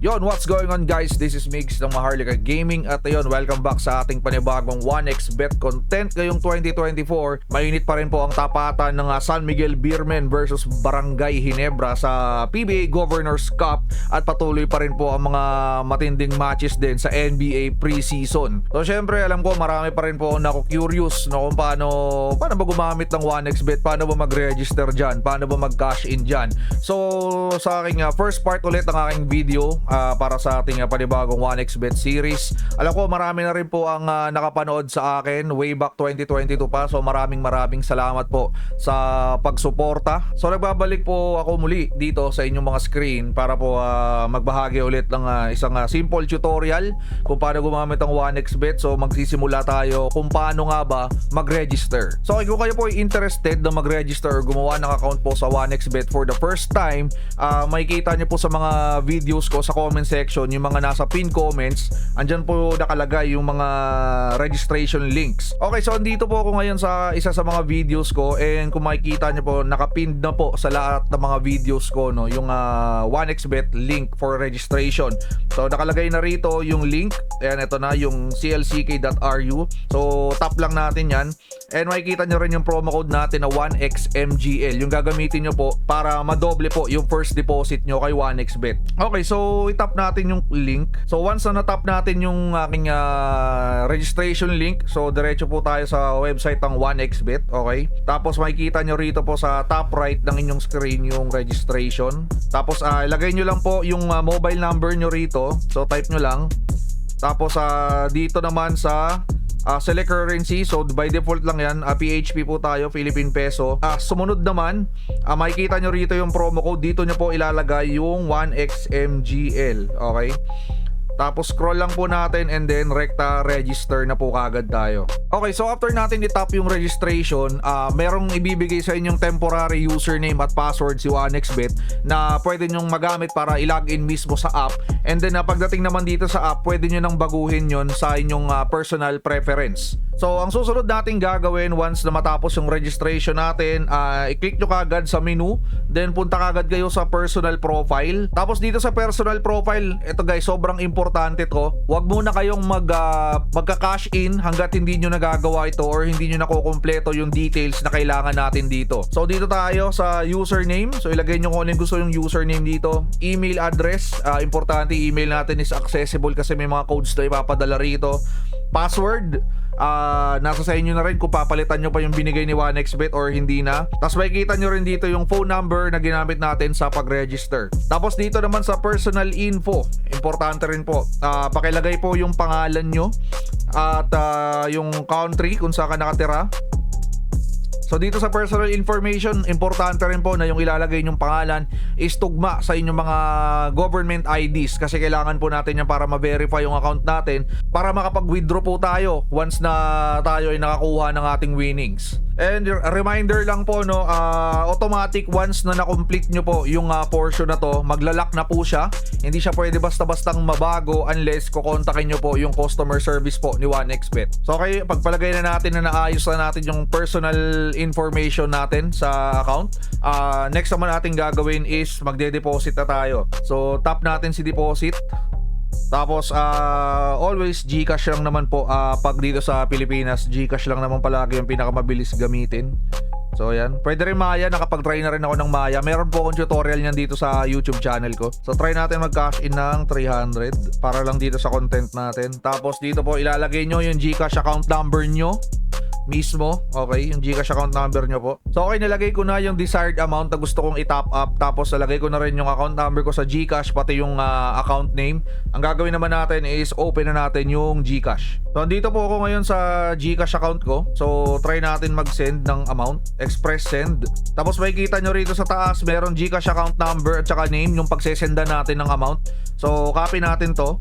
Yon, what's going on guys? This is Migs ng Maharlika Gaming at ayun, welcome back sa ating panibagong 1xBet content ngayong 2024. Mainit pa rin po ang tapatan ng ah, San Miguel Beermen versus Barangay Hinebra sa PBA Governors Cup at patuloy pa rin po ang mga matinding matches din sa NBA preseason. So syempre, alam ko marami pa rin po na ako curious no, kung paano, paano ba gumamit ng 1xBet, paano ba mag-register dyan, paano ba mag-cash in dyan. So sa aking ah, first part ulit ng aking video ah, para sa ating uh, panibagong 1xBet series. Alam ko marami na rin po ang ah, nakapanood sa akin way back 2022 pa. So maraming maraming salamat po sa pagsuporta. So nagbabalik po ako muli dito sa inyong mga screen para po ah, magbahagi ulit ng ah, isang ah, simple tutorial kung paano gumamit ang 1xBet. So magsisimula tayo kung paano nga ba mag-register. So kung kayo po ay interested na mag-register or gumawa ng account po sa 1xBet for the first time, ah, makikita niyo po sa mga videos ko sa comment section, yung mga nasa pin comments, andyan po nakalagay yung mga registration links. Okay, so andito po ako ngayon sa isa sa mga videos ko and kung makikita niyo po, nakapinned na po sa lahat ng mga videos ko no, yung ah, 1xBet link for registration. So nakalagay na rito yung link. Ayan, ito na yung clck.ru. So tap lang natin yan. And makikita nyo rin yung promo code natin na 1xmgl. Yung gagamitin nyo po para madoble po yung first deposit nyo kay 1xbet. Okay, so itap natin yung link. So once na natap natin yung aking ah, registration link, so diretso po tayo sa website ng 1xbet. Okay? Tapos makikita nyo rito po sa top right ng inyong screen yung registration. Tapos ah, ilagay nyo lang po yung ah, mobile number nyo rito. So type nyo lang. Tapos ah, dito naman sa Ah, select currency, so by default lang yan, ah, PHP po tayo, Philippine Peso. Ah, sumunod naman, ah, makikita nyo rito yung promo code, dito nyo po ilalagay yung 1xmgl, okay? Tapos scroll lang po natin and then rekta register na po kagad tayo. Okay, so after natin i-tap yung registration, ah merong ibibigay sa inyong temporary username at password si 1xbet na pwede nyong magamit para i-login mismo sa app. And then ah, pagdating naman dito sa app, pwede nyo nang baguhin yon sa inyong ah, personal preference. So, ang susunod nating gagawin once na matapos yung registration natin, ah, i-click nyo kagad sa menu, then punta kagad kayo sa personal profile. Tapos dito sa personal profile, ito guys, sobrang importante to. Huwag muna kayong mag, ah, magka-cash in hanggat hindi nyo nagagawa ito or hindi nyo nakukumpleto yung details na kailangan natin dito. So, dito tayo sa username. So, ilagay nyo kung ano gusto yung username dito. Email address, ah, importante email natin is accessible kasi may mga codes na ipapadala rito. Password, ah nasa sa inyo na rin kung papalitan nyo pa yung binigay ni 1xbet or hindi na. Tapos makikita nyo rin dito yung phone number na ginamit natin sa pag-register. Tapos dito naman sa personal info, importante rin po, ah pakilagay po yung pangalan nyo at ah, yung country kung saan ka nakatira. So dito sa personal information, importante rin po na yung ilalagay nyong pangalan is tugma sa inyong mga government IDs kasi kailangan po natin yan para ma-verify yung account natin para makapag-withdraw po tayo once na tayo ay nakakuha ng ating winnings. And reminder lang po no, ah, automatic once na na-complete nyo po yung ah, portion na to, maglalak na po siya. Hindi siya pwede basta-bastang mabago unless kukontakin nyo po yung customer service po ni 1xbet. So okay, pagpalagay na natin na naayos na natin yung personal information natin sa account. ah, next naman natin gagawin is magde-deposit na tayo. So tap natin si deposit. Tapos ah, always GCash lang naman po ah, pag dito sa Pilipinas, GCash lang naman palagi yung pinakamabilis gamitin. So ayan, pwede rin Maya, nakapag-try na rin ako ng Maya. Meron po akong tutorial niyan dito sa YouTube channel ko. So try natin mag-cash in ng 300 para lang dito sa content natin. Tapos dito po ilalagay nyo yung GCash account number nyo mismo. Okay, yung GCash account number nyo po. So okay, nilagay ko na yung desired amount na gusto kong i-top up. Tapos nalagay ko na rin yung account number ko sa GCash pati yung ah, account name. Ang gagawin naman natin is open na natin yung GCash. So andito po ako ngayon sa GCash account ko. So try natin mag-send ng amount. Express send. Tapos makikita nyo rito sa taas meron GCash account number at saka name yung pagsesenda natin ng amount. So copy natin to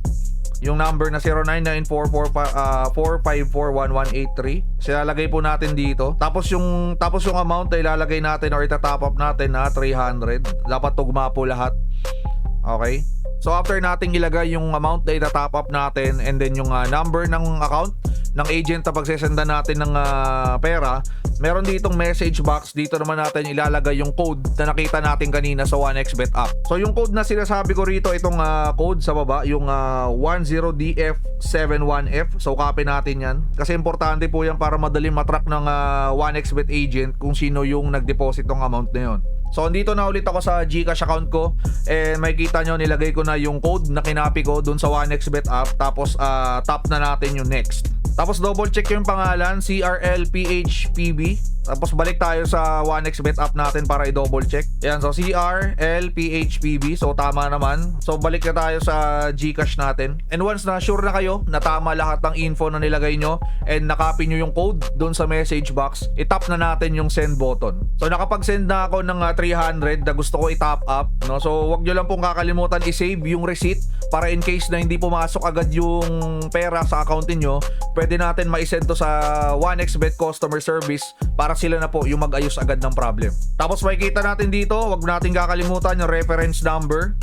yung number na 099445411183 silalagay po natin dito. Tapos yung tapos yung amount na ilalagay natin or itatop up natin na 300 dapat tugma po lahat. Okay? So after nating ilagay yung amount na itatop up natin and then yung ah, number ng account ng agent na pagsesenda natin ng ah, pera, meron ditong message box. Dito naman natin ilalagay yung code na nakita natin kanina sa 1xBet app. So yung code na sinasabi ko rito, itong ah, code sa baba, yung ah, 10DF71F. So copy natin yan. Kasi importante po yan para madaling matrack ng ah, 1xBet agent kung sino yung nag-deposit ng amount na yun. So andito na ulit ako sa GCash account ko and makikita nyo nilagay ko na yung code na kinapi ko dun sa 1xBet app tapos ah, tap na natin yung next. Tapos double check yung pangalan CRLPHPB tapos balik tayo sa 1xBet app natin para i-double check. Yan, so CRLPHPB. So tama naman. So balik na tayo sa GCash natin. And once na sure na kayo na tama lahat ng info na nilagay nyo and nakopy nyo yung code doon sa message box, itap na natin yung send button. So nakapag-send na ako ng ah, 300 na gusto ko i-top up. No? So wag nyo lang pong kakalimutan i-save yung receipt para in case na hindi pumasok agad yung pera sa account niyo, pwede natin ma-send to sa 1xBet customer service para sila na po yung mag-ayos agad ng problem. Tapos makikita natin dito, wag natin kakalimutan yung reference number.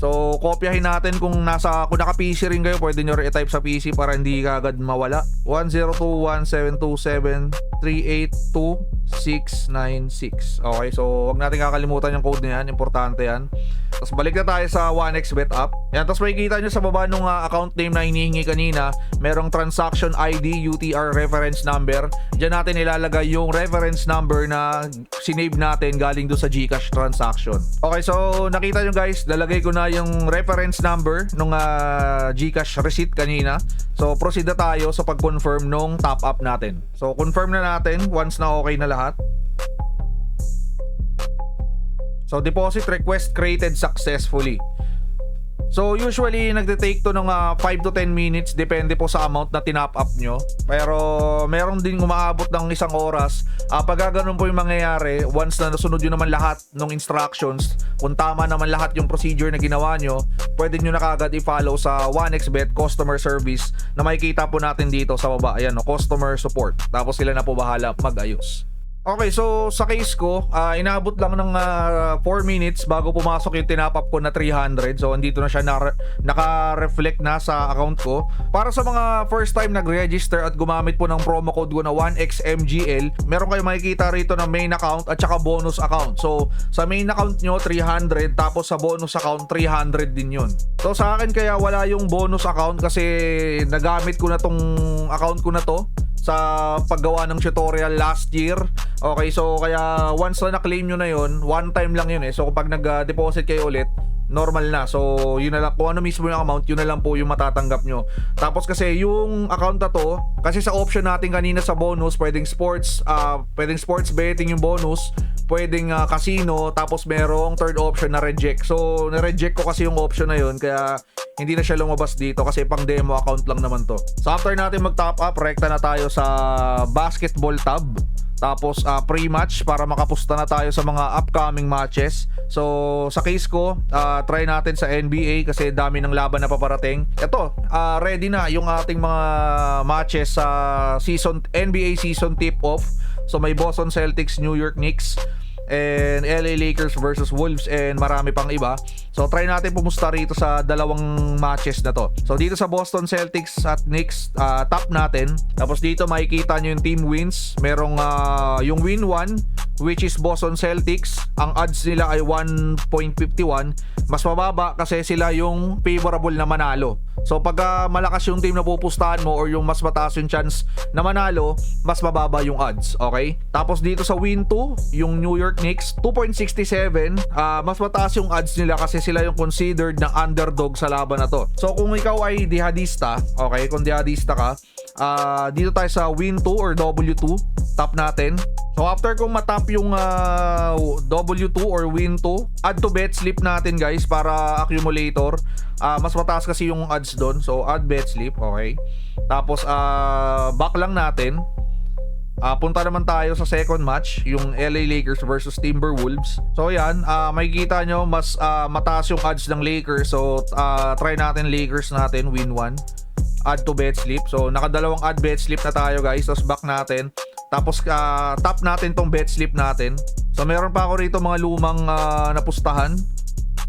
So, kopyahin natin kung nasa kung naka PC rin kayo, pwede nyo i-type sa PC para hindi ka agad mawala. 1021727382696. Okay, so wag natin kakalimutan yung code na yan, importante yan. Tapos balik na tayo sa 1xBet app. Yan, tapos makikita nyo sa baba nung ah, account name na hinihingi kanina, merong transaction ID, UTR reference number. Diyan natin ilalagay yung reference number na sinave natin galing do sa GCash transaction. Okay, so nakita nyo guys, lalagay ko na yung reference number nung ah, GCash receipt kanina. So proceed na tayo sa pag-confirm nung top up natin. So confirm na natin once na okay na lahat. So deposit request created successfully. So usually nagte-take to ng ah, 5 to 10 minutes depende po sa amount na tinap up nyo. Pero meron din umaabot ng isang oras. Ah, pag ganun po yung mangyayari, once na nasunod yun naman lahat ng instructions, kung tama naman lahat yung procedure na ginawa nyo, pwede nyo na kagad i-follow sa 1xBet customer service na makikita po natin dito sa baba. Ayan, no, customer support. Tapos sila na po bahala mag-ayos. Okay, so sa case ko, ah, inaabot lang ng 4 minutes bago pumasok yung tinapap ko na 300. So, andito na siya na, naka-reflect na sa account ko. Para sa mga first time nag-register at gumamit po ng promo code ko na 1XMGL, meron kayo makikita rito na main account at saka bonus account. So, sa main account nyo, 300. Tapos sa bonus account, 300 din yun. So, sa akin kaya wala yung bonus account kasi nagamit ko na tong account ko na to sa paggawa ng tutorial last year. Okay, so kaya once na na-claim nyo na yon one time lang yun eh. So kapag nag-deposit kayo ulit, normal na. So, yun na lang, kung ano mismo yung amount, yun na lang po yung matatanggap nyo. Tapos kasi yung account na to, kasi sa option natin kanina sa bonus, pwedeng sports, ah pwedeng sports betting yung bonus, pwedeng ah, casino, tapos merong third option na reject. So, na-reject ko kasi yung option na yun, kaya hindi na siya lumabas dito kasi pang demo account lang naman to. So, after natin mag-top up, rekta na tayo sa basketball tab. Tapos uh, pre-match para makapusta na tayo sa mga upcoming matches. So sa case ko, uh, try natin sa NBA kasi dami ng laban na paparating. Ito, uh, ready na yung ating mga matches sa season NBA season tip-off. So may Boston Celtics, New York Knicks, and LA Lakers versus Wolves and marami pang iba. So try natin pumusta rito sa dalawang matches na to. So dito sa Boston Celtics at Knicks, uh, top natin. Tapos dito makikita nyo yung team wins. Merong uh, yung win 1 which is Boston Celtics. Ang odds nila ay 1.51. Mas mababa kasi sila yung favorable na manalo. So pagka malakas yung team na pupustahan mo or yung mas mataas yung chance na manalo, mas mababa yung odds, okay? Tapos dito sa win 2, yung New York Knicks, 2.67, ah, mas mataas yung odds nila kasi sila yung considered na underdog sa laban na to. So kung ikaw ay dihadista, okay, kung dihadista ka, ah, dito tayo sa win 2 or W2, top natin. So after kung matap yung ah, W2 or win 2, add to bet slip natin guys para accumulator. Ah, mas mataas kasi yung odds doon. So add bet slip, okay. Tapos ah, back lang natin. Ah, punta naman tayo sa second match, yung LA Lakers versus Timberwolves. So yan, ah, makikita nyo mas ah, mataas yung odds ng Lakers. So ah, try natin Lakers natin win 1 add to bet slip. So nakadalawang add bet slip na tayo guys. Tapos back natin. Tapos uh, tap natin tong bet slip natin. So meron pa ako rito mga lumang uh, napustahan.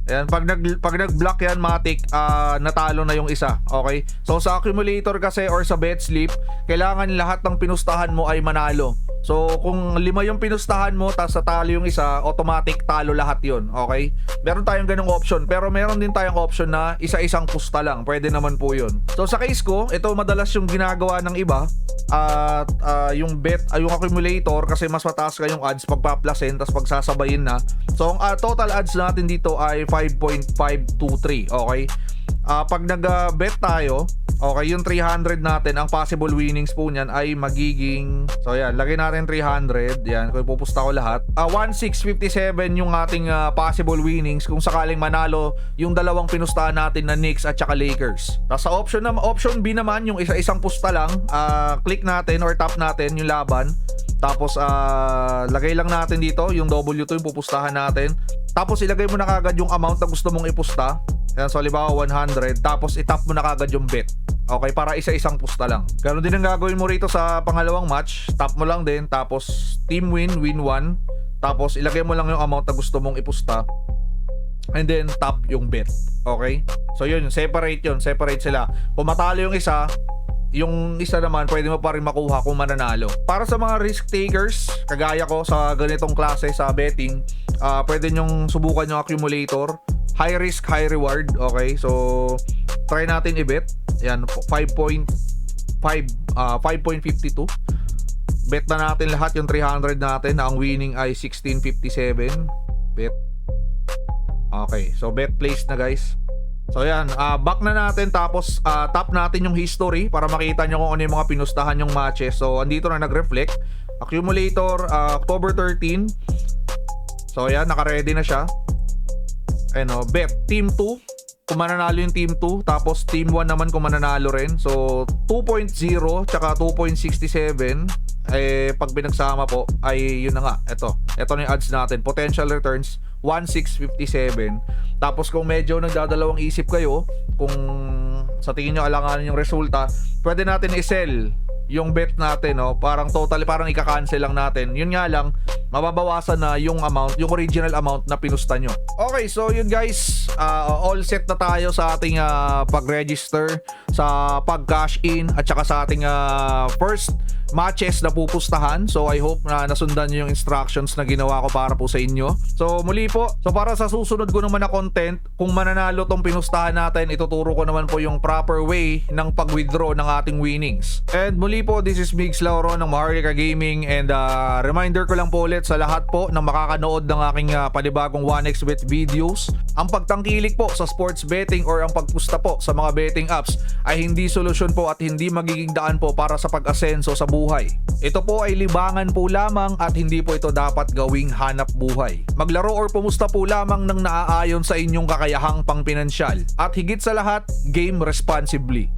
Ayan, pag nag pag nag-block yan matik, ah, natalo na yung isa. Okay? So sa accumulator kasi or sa bet slip, kailangan lahat ng pinustahan mo ay manalo. So kung lima yung pinustahan mo tapos natalo yung isa, automatic talo lahat yon. Okay? Meron tayong ganung option, pero meron din tayong option na isa-isang pusta lang. Pwede naman po yun. So sa case ko, ito madalas yung ginagawa ng iba at ah, yung bet ay yung accumulator kasi mas mataas ka yung odds pagpaplasin tapos pagsasabayin na. So ang ah, total odds natin dito ay 5.523, okay? Ah, pag nag-bet tayo, okay, yung 300 natin, ang possible winnings po niyan ay magiging So yan, lagay natin 300. Yan, kung ipupusta ko lahat. Ah, 1657 yung ating ah, possible winnings kung sakaling manalo yung dalawang pinustahan natin na Knicks at saka Lakers. Tapos sa option na option B naman, yung isa-isang pusta lang, ah, click natin or tap natin yung laban. Tapos ah, lagay lang natin dito yung W2 yung pupustahan natin. Tapos ilagay mo na kagad yung amount na gusto mong ipusta. Yan, so halimbawa 100. Tapos itap mo na kagad yung bet. Okay, para isa-isang pusta lang. Ganun din ang gagawin mo rito sa pangalawang match. Tap mo lang din. Tapos team win, win 1. Tapos ilagay mo lang yung amount na gusto mong ipusta. And then tap yung bet. Okay? So yun, separate yun. Separate sila. Kung matalo yung isa, yung isa naman pwede mo pa rin makuha kung mananalo. Para sa mga risk takers, kagaya ko sa ganitong klase sa betting, ah pwede nyong subukan yung accumulator. High risk, high reward. Okay, so try natin i-bet. Yan, 5.5 ah 5.52. Bet na natin lahat yung 300 natin. Ang winning ay 1657. Bet. Okay, so bet placed na guys. So yan, ah, back na natin tapos ah, tap natin yung history para makita nyo kung ano yung mga pinustahan yung matches. So andito na nag-reflect. Accumulator ah, October 13. So yan, naka-ready na siya. Ano, bet team 2 kung mananalo yung team 2 tapos team 1 naman kung mananalo rin. So 2.0 tsaka 2.67 eh pag binagsama po ay yun na nga. Ito. Ito na yung odds natin. Potential returns 1657. Tapos kung medyo nagdadalawang isip kayo kung sa tingin nyo alanganin yung resulta, pwede natin i-sell yung bet natin, no? Parang totally, parang ika-cancel lang natin. Yun nga lang, mababawasan na yung amount, yung original amount na pinusta nyo. Okay, so yun guys, ah, all set na tayo sa ating ah, pag-register, sa pag-cash in, at saka sa ating ah, first matches na pupustahan. So I hope na nasundan nyo yung instructions na ginawa ko para po sa inyo. So muli po, so para sa susunod ko naman na content, kung mananalo tong pinustahan natin, ituturo ko naman po yung proper way ng pag-withdraw ng ating winnings. And muli po, this is Migs Lauro ng Maharlika Gaming and uh, reminder ko lang po ulit sa lahat po ng makakanood ng aking uh, panibagong 1xbet videos. Ang pagtangkilik po sa sports betting or ang pagpusta po sa mga betting apps ay hindi solusyon po at hindi magiging daan po para sa pag-asenso sa buhay. Ito po ay libangan po lamang at hindi po ito dapat gawing hanap buhay. Maglaro or pumusta po lamang ng naaayon sa inyong kakayahang pangpinansyal. At higit sa lahat, game responsibly.